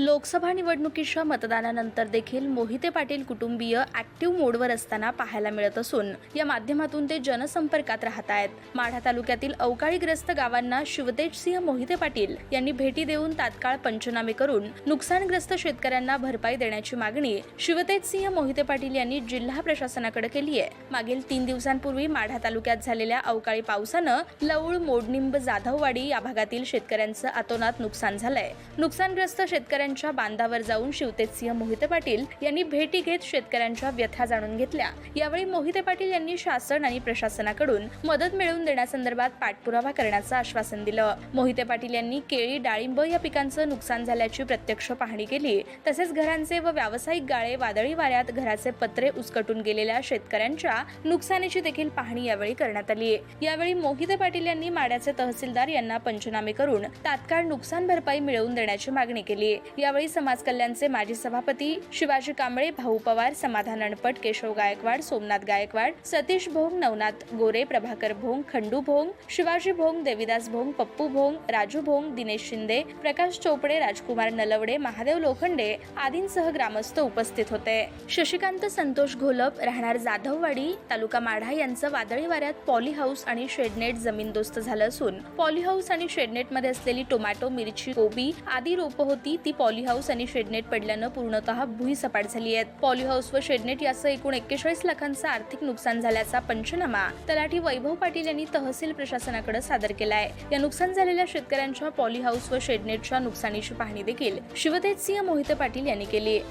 लोकसभा निवडणुकीच्या मतदानानंतर देखील मोहिते पाटील कुटुंबीय ऍक्टिव्ह मोडवर असताना पाहायला मिळत असून या माध्यमातून ते जनसंपर्कात राहत आहेत. माढा तालुक्यातील अवकाळीग्रस्त गावांना शिवतेजसिंह मोहिते पाटील यांनी भेटी देऊन तात्काळ पंचनामे करून नुकसानग्रस्त शेतकऱ्यांना भरपाई देण्याची मागणी शिवतेजसिंह मोहिते पाटील यांनी जिल्हा प्रशासनाकडे केली आहे. मागील तीन दिवसांपूर्वी माढा तालुक्यात झालेल्या अवकाळी पावसानं लवळ मोडनिंब जाधववाडी या भागातील शेतकऱ्यांचं अतोनात नुकसान झालंय. नुकसानग्रस्त शेतकऱ्यांना शेतकऱ्यांच्या बांधावर जाऊन शिवतेजसिंह मोहिते पाटील यांनी भेटी घेत शेतकऱ्यांच्या व्यथा जाणून घेतल्या. यावेळी मोहिते पाटील यांनी शासन आणि प्रशासनाकडून मदत मिळवून देण्यासंदर्भात पाठपुरावा करण्याचं आश्वासन दिलं. मोहिते पाटील यांनी केळी डाळिंब या पिकांचं नुकसान झाल्याची प्रत्यक्ष पाहणी केली. तसेच घरांचे व व्यावसायिक गाळे वादळी वाऱ्यात घराचे पत्रे उचकटून गेलेल्या शेतकऱ्यांच्या नुकसानीची देखील पाहणी यावेळी करण्यात आली. यावेळी मोहिते पाटील यांनी माड्याचे तहसीलदार यांना पंचनामे करून तात्काळ नुकसान भरपाई मिळवून देण्याची मागणी केली. यावेळी समाज कल्याणचे माजी सभापती शिवाजी कांबळे भाऊ पवार समाधान अणपट केशव गायकवाड सोमनाथ गायकवाड सतीश भोंग नवनाथ गोरे प्रभाकर भोंग खंडू भोंग शिवाजी भोंग देविदास भोंग पप्पू भोंग राजू भोंग दिनेश शिंदे प्रकाश चोपडे राजकुमार नलवडे महादेव लोखंडे आदींसह ग्रामस्थ उपस्थित होते. शशिकांत संतोष घोलप राहणार जाधववाडी तालुका माढा यांचं वादळी वाऱ्यात पॉली हाऊस आणि शेडनेट जमीनदोस्त झालं असून पॉली हाऊस आणि शेडनेटमध्ये असलेली टोमॅटो मिरची कोबी आदी रोपं होती ती पॉली हाऊस आणि शेडनेट पडल्यानं पूर्णतः भुईसपाट झाली आहेत. पॉली हाऊस व शेडनेट याचं एकूण एक्केचाळीस लाखांचं आर्थिक नुकसान झाल्याचा पंचनामा तलाठी वैभव पाटील यांनी तहसील प्रशासनाकडे सादर केलाय. या नुकसान झालेल्या शेतकऱ्यांच्या पॉली हाऊस व शेडनेटच्या नुकसानीची पाहणी देखील शिवतेज सिंह मोहिते पाटील यांनी केली.